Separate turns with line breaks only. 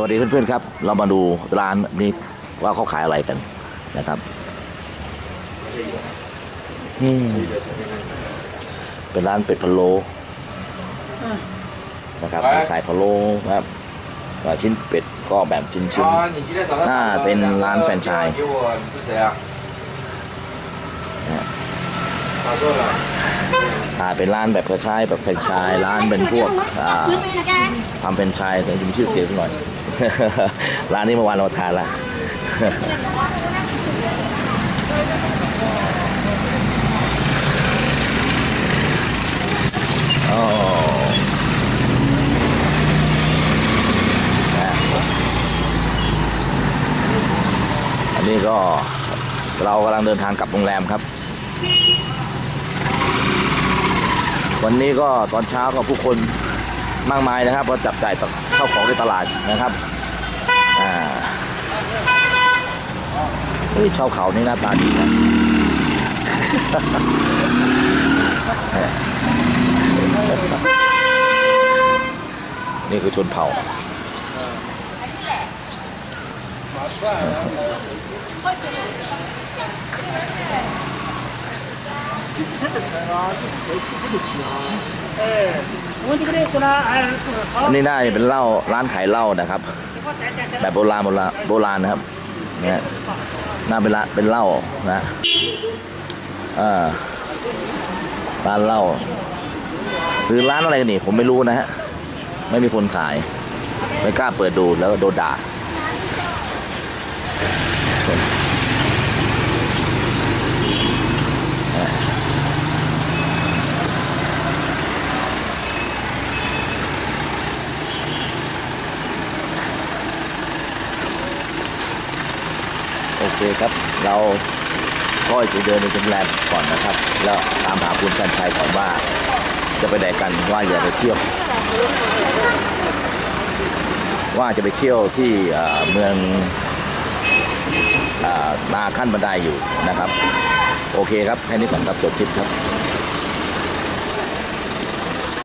วัสดีเพื่อนๆครับ เรามาดูร้านนี้ว่าเขาขายอะไรกันนะครับนี่เป็นร้านเป็ดพะโล้นะครับขายพะโล้ครับชิ้นเป็ดก็แบบชิ้นๆ
น่า
เป็นร้านแฟรนไชส์ อ่าเป็นร้านแบบคล้ายแบบแฟรนไชส์ร้านเป็นพวกอ่าทำแฟรนไชส์แต่มีชื่อเสียงหน่อย ร้านนี้เมื่อวานเราทานละโอ้นะอันนี้ก็เรากำลังเดินทางกลับโรงแรมครับ วันนี้ก็ตอนเช้าก็ผู้คนมากมายนะครับก็จับจ่ายเข้าของในตลาดนะครับอ่าเฮ้ยชาวเขานี่หน้าตาดีนะนี่คือชนเผ่า
这是他的菜啊，这是菜不不行啊。哎，我这个来说呢，哎，不是
อั
好
น。นี้น่าจะเป็นเหล้าร้านขายเหล้านะครับ
我带带带
แบบโบราณโบราณโบราณนะครับเนี่ยน่าเป็นร้านเป็นเหล้านะเออร้านเหล้าหรือร้านอะไรกันนี่ผมไม่รู้นะฮะ ไม่มีคนขาย ไม่กล้าเปิดดูแล้วก็โดนด่า โอเคครับ เราก็จะเดินไปโรงแรมก่อนนะครับ แล้วตามหาคุณชันชัยก่อนว่า จะไปไหนกันว่าอยากไปเที่ยว ว่าจะไปเที่ยวที่เมืองอ่อนาขั้นบันไดอยู่นะครับ โอเคครับแค่นี้ก่อนครับจบทริปครับ